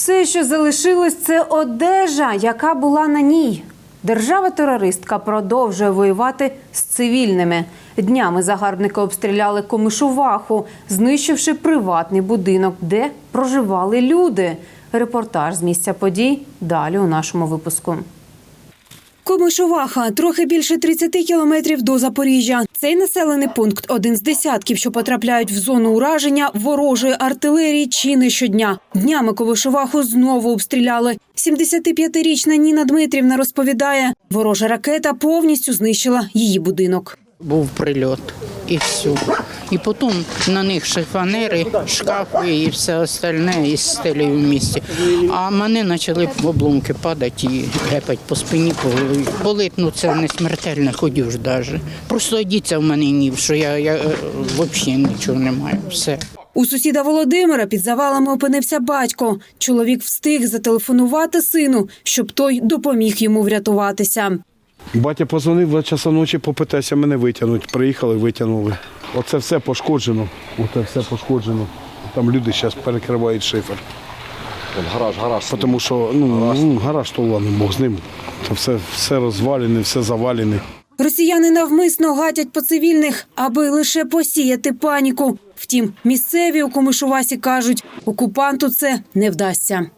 Все, що залишилось, це одежа, яка була на ній. Держава-терористка продовжує воювати з цивільними. Днями загарбники обстріляли Комишуваху, знищивши приватний будинок, де проживали люди. Репортаж з місця подій далі у нашому випуску. Комишуваха трохи більше 30 кілометрів до Запоріжжя. Цей населений пункт один з десятків, що потрапляють в зону ураження ворожої артилерії чи щодня. Днями Комишуваху знову обстріляли. 75-річна Ніна Дмитрівна розповідає, ворожа ракета повністю знищила її будинок. був прильот і все. І потім на них шифонери, шкафи і все остальне із стелі в місті. А мене почали обломки падати і гепать по спині, по голові. Болить, ну це не смертельно, ходю ж навіть. Просто одіться в мене нів, що я, я е, взагалі нічого не маю. Все. У сусіда Володимира під завалами опинився батько. Чоловік встиг зателефонувати сину, щоб той допоміг йому врятуватися. Батя позвонив два часа ночі, попитайся мене витягнути. Приїхали, витягнули. Оце все пошкоджено. Оце все пошкоджено. Там люди зараз перекривають шифер. Гараж, гараж. Тому що ну, гараж, гараж то ладно, Бог з ним. Це все, все розвалене, все завалене. Росіяни навмисно гатять по цивільних, аби лише посіяти паніку. Втім, місцеві у Комишувасі кажуть, окупанту це не вдасться.